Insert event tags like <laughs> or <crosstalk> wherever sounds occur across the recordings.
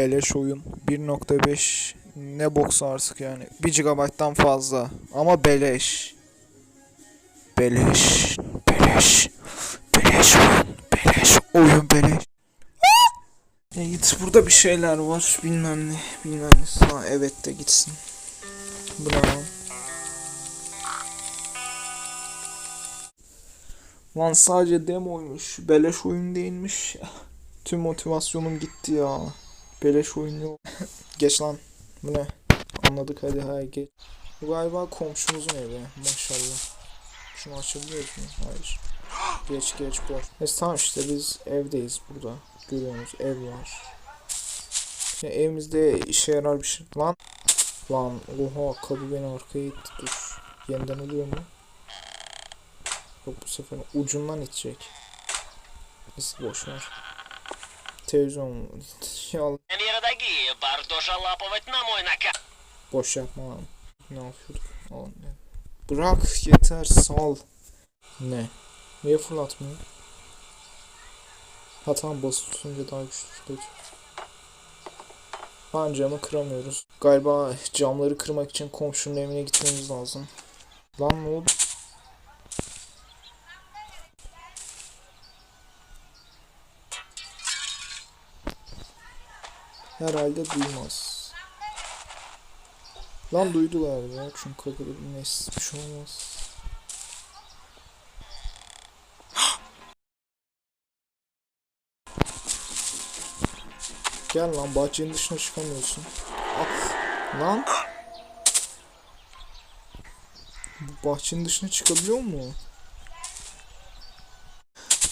beleş oyun 1.5 ne boksa artık yani 1 GB'dan fazla ama beleş. Beleş. Beleş. Beleş oyun. Beleş oyun beleş. Ya git burada bir şeyler var bilmem ne bilmem ne. Ha evet de gitsin. Lan? Lan sadece demoymuş. Beleş oyun değilmiş. <laughs> Tüm motivasyonum gitti ya. Beleş oyun yok. geç lan. Bu ne? Anladık hadi hay geç. Bu galiba komşumuzun evi. Maşallah. Şunu açabiliyoruz mu? Hayır. Geç geç boş. Neyse tamam işte biz evdeyiz burada. Görüyorsunuz ev var. Şimdi evimizde işe yarar bir şey. Lan. Lan oha kapı beni arkaya itti. Dur. Yeniden oluyor mu? Yok bu sefer ucundan itecek. Neyse boş ver televizyon Boş yapma lan. Ne yapıyorduk? Oğlum. Bırak yeter sal. Ne? Niye fırlatmıyor? Ha tamam tutunca daha güçlü fırlatıyor. Ben camı kıramıyoruz. Galiba camları kırmak için komşunun evine gitmemiz lazım. Lan ne oldu? Herhalde duymaz. Lan duydu galiba çünkü kapıda bir neyse bir şey olmaz. <gasps> Gel lan bahçenin dışına çıkamıyorsun. Ah, lan. Bu bahçenin dışına çıkabiliyor mu?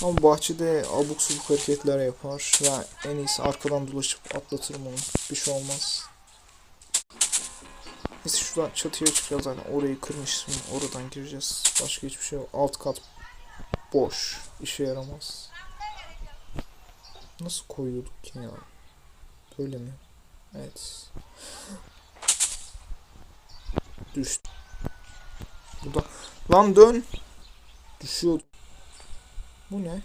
Ama bahçede abuk subuk hareketler yapar. Ya en iyisi arkadan dolaşıp atlatırım onu. Bir şey olmaz. Neyse şuradan çatıya çıkacağız zaten. Orayı kırmışsın. Oradan gireceğiz. Başka hiçbir şey yok. Alt kat boş. İşe yaramaz. Nasıl koyuyorduk ki ya? Böyle mi? Evet. Düştü. Burada. Lan dön. Düşüyor. Bu ne?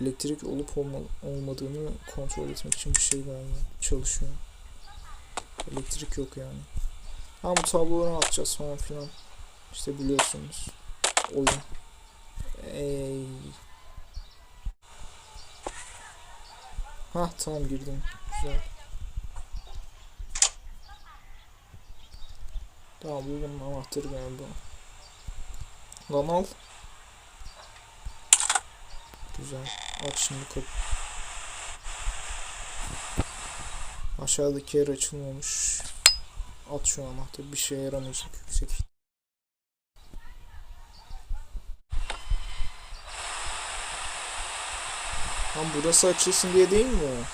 Elektrik olup olma, olmadığını kontrol etmek için bir şey galiba. Çalışıyor. Elektrik yok yani. Ha bu tabloları atacağız falan filan. İşte biliyorsunuz. Oyun. Ey. Ha tamam girdim. Güzel. Tamam buldum anahtarı galiba. Lan al. Güzel. Aç şimdi kapı. Aşağıdaki yer açılmamış. At şu anahtarı. Bir şeye yaramayacak yüksek. Lan burası açılsın diye değil mi o?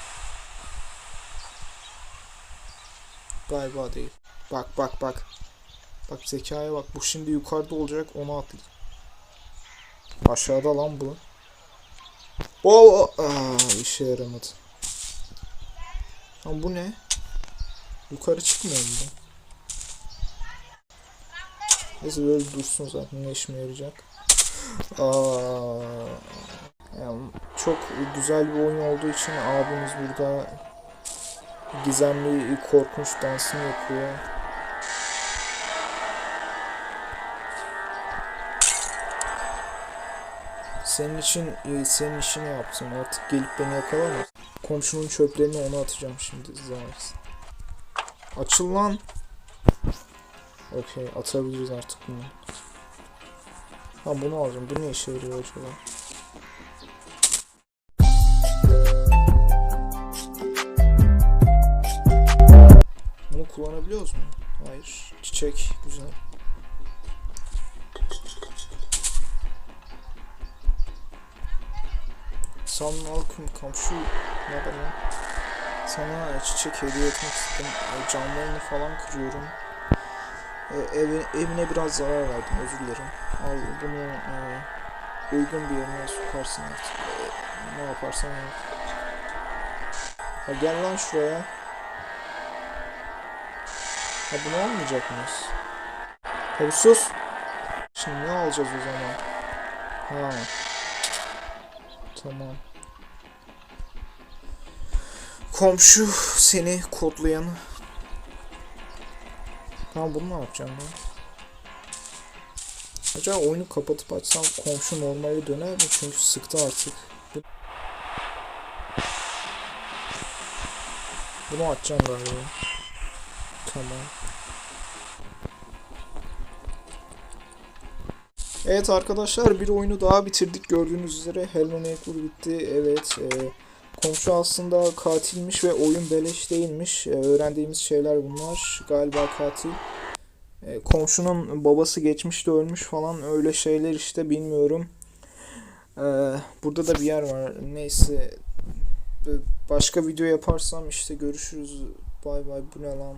Galiba değil. Bak bak bak. Bak zekaya bak. Bu şimdi yukarıda olacak. Onu atlayacak. Aşağıda lan bu. Oo, aa, işe yaramadı. Lan bu ne? Yukarı çıkmıyor mu? Neyse böyle dursun zaten ne işime yarayacak. Aa, yani çok güzel bir oyun olduğu için abimiz burada gizemli korkunç dansını yapıyor. Senin için e, senin işini yaptım artık gelip beni yakalama. Komşunun çöplerini ona atacağım şimdi izlersin. Açıl lan. Okey atabiliriz artık bunu. Ha bunu alacağım. Bu ne işe yarıyor acaba? Bunu kullanabiliyoruz mu? Hayır. Çiçek güzel. Halkın komşu ne haber? Sana çiçek hediye etmek istedim. E, Camlarını falan kırıyorum. E, evi, evine biraz zarar verdim özür dilerim. Al bunu e, uygun bir yerine sokarsın artık. E, ne yaparsan yap. Ha, gel lan şuraya. Ha bunu almayacak mıyız? Tabi sus. Şimdi ne alacağız o zaman? Ha. Tamam. Komşu seni kodlayan. Tamam bunu ne yapacağım ben? Acaba oyunu kapatıp açsam komşu normale döner mi? Çünkü sıktı artık. Bu- Bunu açacağım galiba. Tamam. Evet arkadaşlar bir oyunu daha bitirdik gördüğünüz üzere Hello Neighbor bitti. Evet e, komşu aslında katilmiş ve oyun beleş değilmiş. E, öğrendiğimiz şeyler bunlar. Galiba katil. E, komşunun babası geçmişte ölmüş falan öyle şeyler işte bilmiyorum. E, burada da bir yer var. Neyse başka video yaparsam işte görüşürüz. Bay bay bu ne lan?